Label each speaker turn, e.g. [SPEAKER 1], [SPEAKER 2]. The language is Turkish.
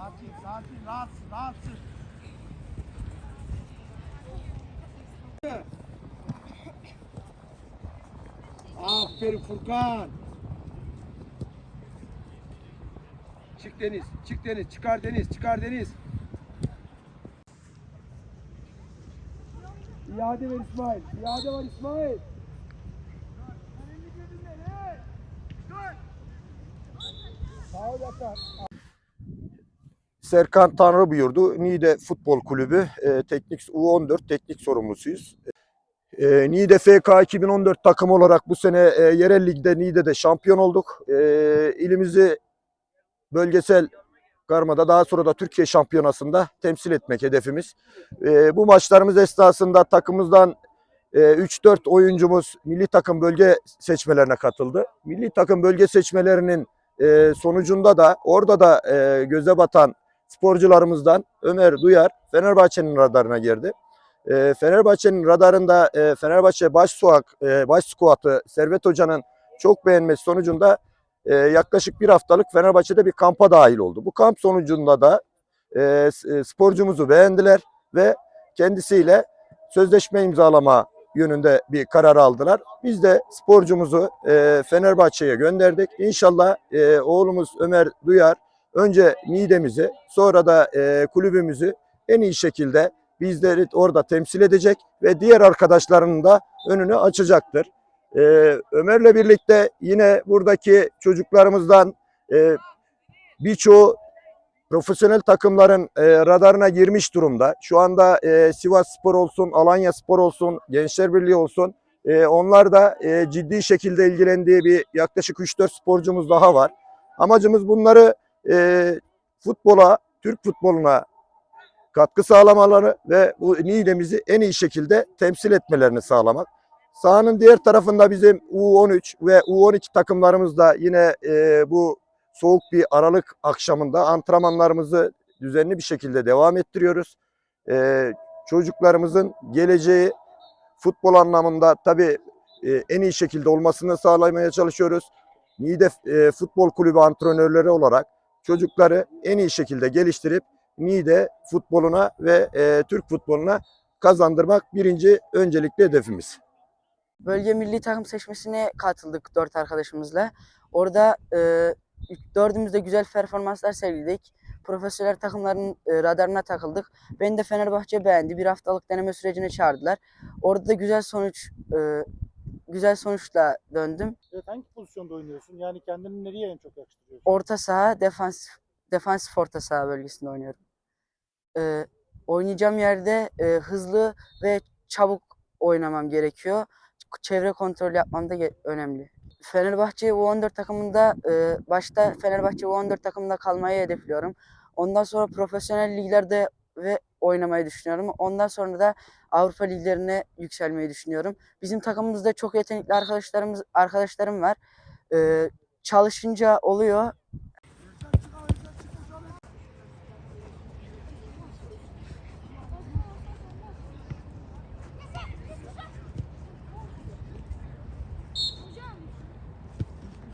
[SPEAKER 1] Sakin, sakin, rahatsın, rahatsın. Aferin Furkan. Çık Deniz, çık Deniz, çıkar Deniz, çıkar Deniz. İade ver İsmail, iade var İsmail. Sağ ol Yakar.
[SPEAKER 2] Serkan Tanrı buyurdu. Niğde Futbol Kulübü e, teknik U14 teknik sorumlusuyuz. E, Niğde FK 2014 takım olarak bu sene e, yerel ligde Niğde'de şampiyon olduk. E, ilimizi bölgesel karmada daha sonra da Türkiye şampiyonasında temsil etmek hedefimiz. E, bu maçlarımız esnasında takımımızdan e, 3-4 oyuncumuz milli takım bölge seçmelerine katıldı. Milli takım bölge seçmelerinin e, sonucunda da orada da e, göze batan sporcularımızdan Ömer Duyar Fenerbahçe'nin radarına girdi. E, Fenerbahçe'nin radarında e, Fenerbahçe baş suak, e, baş skuatı Servet Hoca'nın çok beğenmesi sonucunda e, yaklaşık bir haftalık Fenerbahçe'de bir kampa dahil oldu. Bu kamp sonucunda da e, e, sporcumuzu beğendiler ve kendisiyle sözleşme imzalama yönünde bir karar aldılar. Biz de sporcumuzu e, Fenerbahçe'ye gönderdik. İnşallah e, oğlumuz Ömer Duyar önce Niğde'mizi sonra da e, kulübümüzü en iyi şekilde bizleri orada temsil edecek ve diğer arkadaşlarının da önünü açacaktır. E, Ömer'le birlikte yine buradaki çocuklarımızdan e, birçoğu profesyonel takımların e, radarına girmiş durumda. Şu anda e, Sivas Spor olsun, Alanya Spor olsun, Gençler Birliği olsun e, onlar da e, ciddi şekilde ilgilendiği bir yaklaşık 3-4 sporcumuz daha var. Amacımız bunları e, futbola, Türk futboluna katkı sağlamaları ve bu Niğde'mizi en iyi şekilde temsil etmelerini sağlamak. Sahanın diğer tarafında bizim U13 ve U12 takımlarımız da yine e, bu soğuk bir Aralık akşamında antrenmanlarımızı düzenli bir şekilde devam ettiriyoruz. E, çocuklarımızın geleceği futbol anlamında tabii e, en iyi şekilde olmasını sağlamaya çalışıyoruz. Niğde e, Futbol Kulübü antrenörleri olarak çocukları en iyi şekilde geliştirip Niğde futboluna ve e, Türk futboluna kazandırmak birinci öncelikli hedefimiz.
[SPEAKER 3] Bölge milli takım seçmesine katıldık dört arkadaşımızla. Orada e, dördümüz de güzel performanslar sergiledik. Profesyonel takımların e, radarına takıldık. Beni de Fenerbahçe beğendi. Bir haftalık deneme sürecine çağırdılar. Orada da güzel sonuç e, güzel sonuçla döndüm.
[SPEAKER 4] Evet, hangi pozisyonda oynuyorsun? Yani kendini nereye en çok yakıştırıyorsun?
[SPEAKER 3] Orta saha, defansif, defansif orta saha bölgesinde oynuyorum. E, oynayacağım yerde e, hızlı ve çabuk oynamam gerekiyor. Çevre kontrol yapmam da önemli. Fenerbahçe U14 takımında e, başta Fenerbahçe U14 takımında kalmayı hedefliyorum. Ondan sonra profesyonel liglerde ve oynamayı düşünüyorum. Ondan sonra da Avrupa liglerine yükselmeyi düşünüyorum. Bizim takımımızda çok yetenekli arkadaşlarımız arkadaşlarım var. E, çalışınca oluyor.